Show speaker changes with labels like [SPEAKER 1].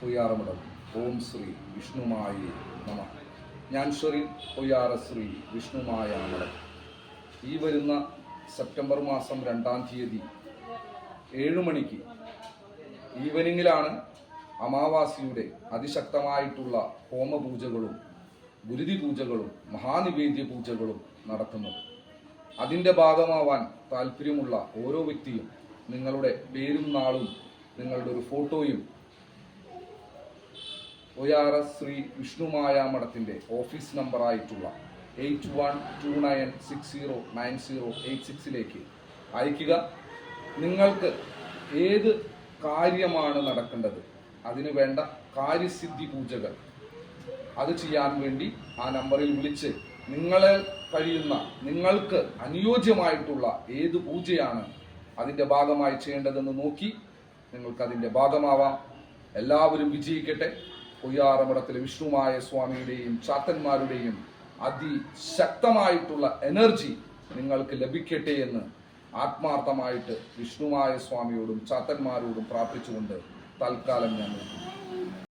[SPEAKER 1] പൊയ്യാറമഠം ഓം ശ്രീ വിഷ്ണുമായി നമ. ഞാൻ ശ്രീ ഒയ്യാറ ശ്രീ വിഷ്ണുമായ മഠം ഈ വരുന്ന സെപ്റ്റംബർ മാസം രണ്ടാം തീയതി ഏഴു മണിക്ക് ഈവനിങ്ങിലാണ് അമാവാസിയുടെ അതിശക്തമായിട്ടുള്ള ഹോമപൂജകളും ഗുരുതി പൂജകളും മഹാനിവേദ്യ പൂജകളും നടത്തുന്നത്. അതിന്റെ ഭാഗമാവാൻ താല്പര്യമുള്ള ഓരോ വ്യക്തിയും നിങ്ങളുടെ പേരും നാളും നിങ്ങളുടെ ഒരു ഫോട്ടോയും എസ് ശ്രീ വിഷ്ണുമായ മഠത്തിന്റെ office നമ്പറായിട്ടുള്ള eight one two nine six zero nine zero eight സിക്സിലേക്ക് അയക്കുക നിങ്ങൾക്ക് ഏത് കാര്യമാണ് നടക്കേണ്ടത്? അതിനു വേണ്ട കാര്യസിദ്ധി പൂജകൾ. അത് ചെയ്യാൻ വേണ്ടി ആ നമ്പറിൽ വിളിച്ച് നിങ്ങളെ കഴിയുന്ന നിങ്ങൾക്ക് അനുയോജ്യമായിട്ടുള്ള ഏത് പൂജയാണ് അതിന്റെ ഭാഗമായി ചെയ്യേണ്ടതെന്ന് നോക്കി നിങ്ങൾക്കതിന്റെ ഭാഗമാവാം. എല്ലാവരും വിജയിക്കട്ടെ. കൊയ്യാറമഠത്തിലെ വിഷ്ണുമായ സ്വാമിയുടെയും ചാത്തന്മാരുടെയും അതിശക്തമായിട്ടുള്ള എനർജി നിങ്ങൾക്ക് ലഭിക്കട്ടെ എന്ന് ആത്മാർത്ഥമായിട്ട് വിഷ്ണുമായ സ്വാമിയോടും ചാത്തന്മാരോടും പ്രാർത്ഥിച്ചുകൊണ്ട് തൽക്കാലം ഞാൻ നിർത്തുന്നു.